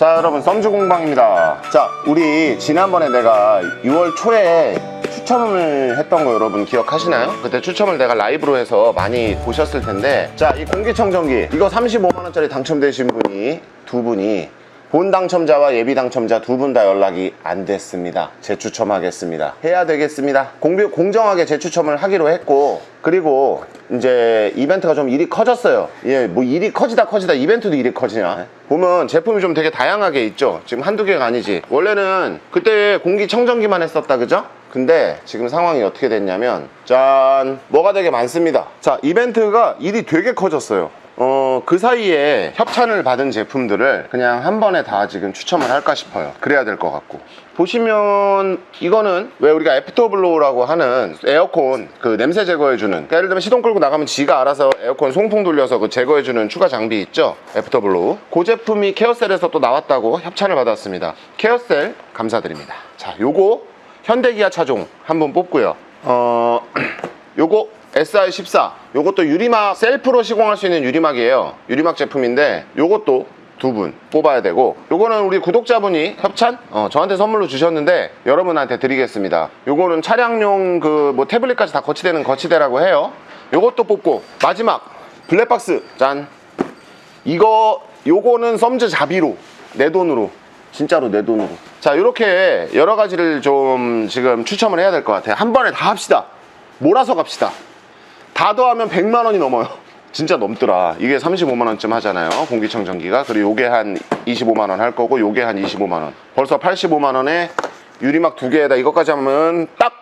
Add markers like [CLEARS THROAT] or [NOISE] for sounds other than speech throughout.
자 여러분 썸주 공방입니다 자 우리 지난번에 내가 6월 초에 추첨을 했던 거 여러분 기억하시나요? 그때 추첨을 내가 라이브로 해서 많이 보셨을 텐데 자 이 공기청정기 이거 35만원짜리 당첨되신 분이 두 분이 본 당첨자와 예비 당첨자 두 분 다 연락이 안 됐습니다. 재추첨하겠습니다. 해야 되겠습니다. 공비, 공정하게 재추첨을 하기로 했고, 그리고 이제 이벤트가 좀 일이 커졌어요. 예, 뭐 일이 커지다 커지다 이벤트도 일이 커지냐. 보면 제품이 좀 되게 다양하게 있죠. 지금 한두 개가 아니지. 원래는 그때 공기청정기만 했었다, 그죠? 근데 지금 상황이 어떻게 됐냐면, 짠! 뭐가 되게 많습니다. 자, 이벤트가 일이 되게 커졌어요. 어, 그 사이에 협찬을 받은 제품들을 그냥 한 번에 다 지금 추첨을 할까 싶어요. 그래야 될 것 같고. 보시면 이거는 왜 우리가 애프터블로우라고 하는 에어컨 그 냄새 제거해주는 예를 들면 시동 끌고 나가면 지가 알아서 에어컨 송풍 돌려서 그 제거해주는 추가 장비 있죠? 애프터블로우. 그 제품이 케어셀에서 또 나왔다고 협찬을 받았습니다. 케어셀 감사드립니다. 자 요거 현대기아 차종 한번 뽑고요. 어 [CLEARS THROAT] 요거 SI14 요것도 유리막 셀프로 시공할 수 있는 유리막이에요. 유리막 제품인데 요것도 두 분 뽑아야 되고 요거는 우리 구독자분이 협찬? 어, 저한테 선물로 주셨는데 여러분한테 드리겠습니다. 요거는 차량용 그 뭐 태블릿까지 다 거치대는 거치대라고 해요. 요것도 뽑고 마지막 블랙박스. 짠. 이거 요거는 썸즈 자비로 내 돈으로 진짜로 내 돈으로. 자 이렇게 여러 가지를 좀 지금 추첨을 해야 될 것 같아요. 한 번에 다 합시다. 몰아서 갑시다 다 더하면 100만 원이 넘어요 [LAUGHS] 진짜 넘더라 이게 35만 원쯤 하잖아요 공기청정기가 그리고 요게 한 25만 원 할 거고 요게 한 25만 원 벌써 85만 원에 유리막 두 개에다 이것까지 하면 딱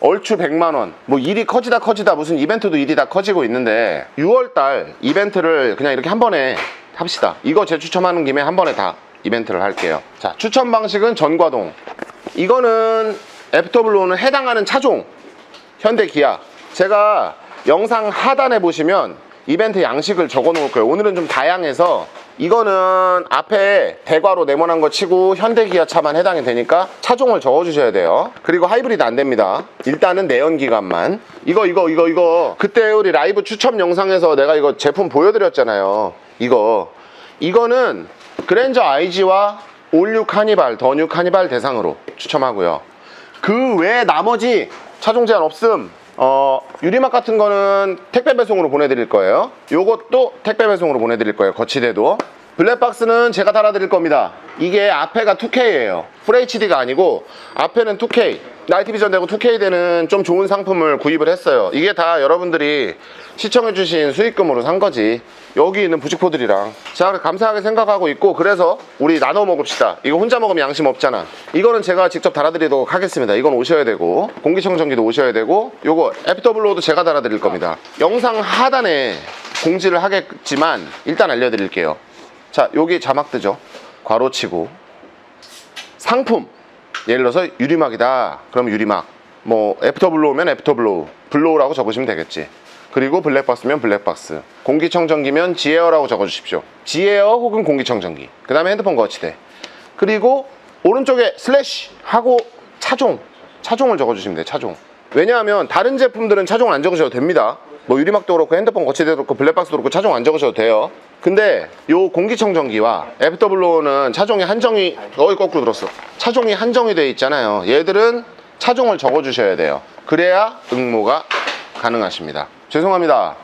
얼추 100만 원. 뭐 일이 커지다 커지다 무슨 이벤트도 일이 다 커지고 있는데 6월 달 이벤트를 그냥 이렇게 한 번에 합시다. 이거 재추첨하는 김에 한 번에 다 이벤트를 할게요. 자, 추첨 방식은 전과동. 이거는 애프터블로우는 해당하는 차종 현대 기아. 제가 영상 하단에 보시면 이벤트 양식을 적어 놓을 거예요. 오늘은 좀 다양해서 이거는 앞에 대괄호 네모난 거 치고 현대 기아 차만 해당이 되니까 차종을 적어 주셔야 돼요. 그리고 하이브리드 안 됩니다. 일단은 내연기관만. 이거 이거 이거 이거 그때 우리 라이브 추첨 영상에서 내가 이거 제품 보여드렸잖아요. 이거 이거는 그랜저 IG와 올류 카니발, 더뉴 카니발 대상으로 추첨하고요. 그 외에 나머지 차종 제한 없음. 어, 유리막 같은 거는 택배 배송으로 보내드릴 거예요. 요것도 택배 배송으로 보내드릴 거예요. 거치대도. 블랙박스는 제가 달아드릴 겁니다. 이게 앞에가 2K예요. FHD가 아니고 앞에는 2K. 나이트 비전 되고 2K 되는 좀 좋은 상품을 구입을 했어요. 이게 다 여러분들이 시청해주신 수익금으로 산 거지. 여기 있는 부직포들이랑. 자, 감사하게 생각하고 있고, 그래서 우리 나눠 먹읍시다. 이거 혼자 먹으면 양심 없잖아. 이거는 제가 직접 달아드리도록 하겠습니다. 이건 오셔야 되고, 공기청정기도 오셔야 되고, 요거 FW도 제가 달아드릴 겁니다. 영상 하단에 공지를 하겠지만, 일단 알려드릴게요. 자, 여기 자막 뜨죠. 괄호치고 상품 예를 들어서 유리막이다. 그럼 유리막. 뭐 애프터블로우면 애프터블로우. 블로우라고 적으시면 되겠지. 그리고 블랙박스면 블랙박스. 공기청정기면 지에어라고 적어 주십시오. 지에어 혹은 공기청정기. 그 다음에 핸드폰 거치대. 그리고 오른쪽에 슬래시 하고 차종. 차종을 적어 주시면 돼요. 차종. 왜냐하면 다른 제품들은 차종을 안 적으셔도 됩니다. 뭐 유리막도 그렇고 핸드폰 거치대도 그렇고 블랙박스도 그렇고 차종 안 적으셔도 돼요. 근데 요 공기청정기와 FW는 차종이 한정이 어이 거꾸로 들었어. 차종이 한정이 돼 있잖아요. 얘들은 차종을 적어 주셔야 돼요. 그래야 응모가 가능하십니다. 죄송합니다.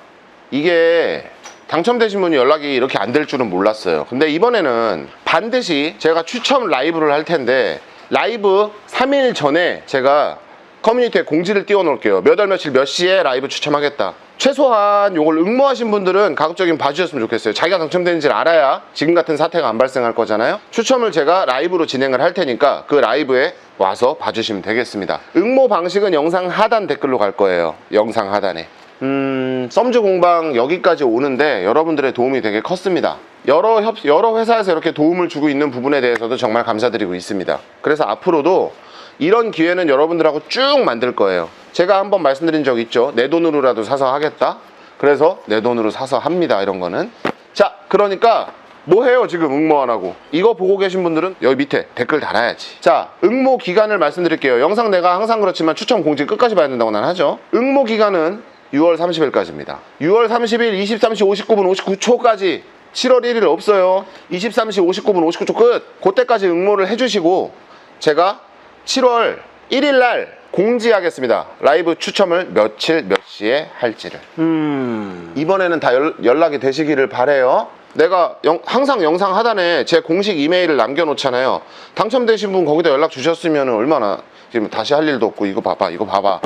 이게 당첨되신 분이 연락이 이렇게 안 될 줄은 몰랐어요. 근데 이번에는 반드시 제가 추첨 라이브를 할 텐데 라이브 3일 전에 제가 커뮤니티에 공지를 띄워 놓을게요. 몇 월 며칠 몇 시에 라이브 추첨하겠다. 최소한 요걸 응모하신 분들은 가급적이면 봐주셨으면 좋겠어요. 자기가 당첨되는지를 알아야 지금 같은 사태가 안 발생할 거잖아요. 추첨을 제가 라이브로 진행을 할 테니까 그 라이브에 와서 봐주시면 되겠습니다. 응모 방식은 영상 하단 댓글로 갈 거예요. 영상 하단에. 음, 썸즈 공방 여기까지 오는데 여러분들의 도움이 되게 컸습니다. 여러 협, 여러 회사에서 이렇게 도움을 주고 있는 부분에 대해서도 정말 감사드리고 있습니다. 그래서 앞으로도 이런 기회는 여러분들하고 쭉 만들 거예요. 제가 한번 말씀드린 적 있죠. 내 돈으로라도 사서 하겠다. 그래서 내 돈으로 사서 합니다. 이런 거는. 자, 그러니까 뭐 해요 지금 응모 안 하고 이거 보고 계신 분들은 여기 밑에 댓글 달아야지 자 응모 기간을 말씀드릴게요 영상 내가 항상 그렇지만 추첨 공지 끝까지 봐야 된다고 난 하죠 응모 기간은 6월 30일까지입니다 6월 30일 23시 59분 59초까지 7월 1일 없어요 23시 59분 59초 끝 그때까지 응모를 해주시고 제가 7월 1일 날 공지하겠습니다 라이브 추첨을 며칠 몇 시에 할지를 음. 이번에는 다 연, 연락이 되시기를 바래요. 내가 영- 항상 영상 하단에 제 공식 이메일을 남겨놓잖아요. 당첨되신 분 거기다 연락 주셨으면 얼마나 지금 다시 할 일도 없고 이거 봐봐 이거 봐봐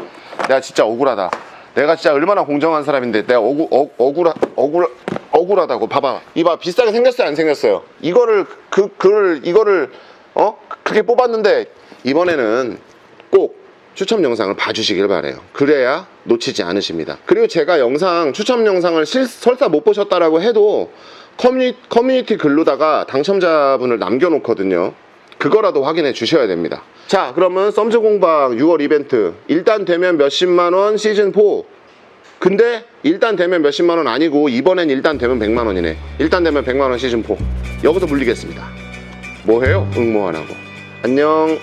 내가 진짜 억울하다. 내가 진짜 얼마나 공정한 사람인데 내가 억울 억, 억울하 억울 억울하다고 봐봐 이봐 비싸게 생겼어요 안 생겼어요 이거를 그 그를 이거를 어 그렇게 뽑았는데 이번에는 꼭 추첨 영상을 봐주시길 바래요. 그래야 놓치지 않으십니다. 그리고 제가 영상 추첨 영상을 실, 설사 못 보셨다라고 해도 커뮤니, 커뮤니티 글로다가 당첨자분을 남겨놓거든요. 그거라도 확인해 주셔야 됩니다. 자, 그러면 썸즈 공방 6월 이벤트 일단 되면 몇십만 원 시즌 4 근데 일단 되면 몇십만 원 아니고 이번엔 일단 되면 100만 원이네. 일단 되면 100만 원 시즌 4 여기서 물리겠습니다. 뭐해요? 응모 안 하고. 안녕.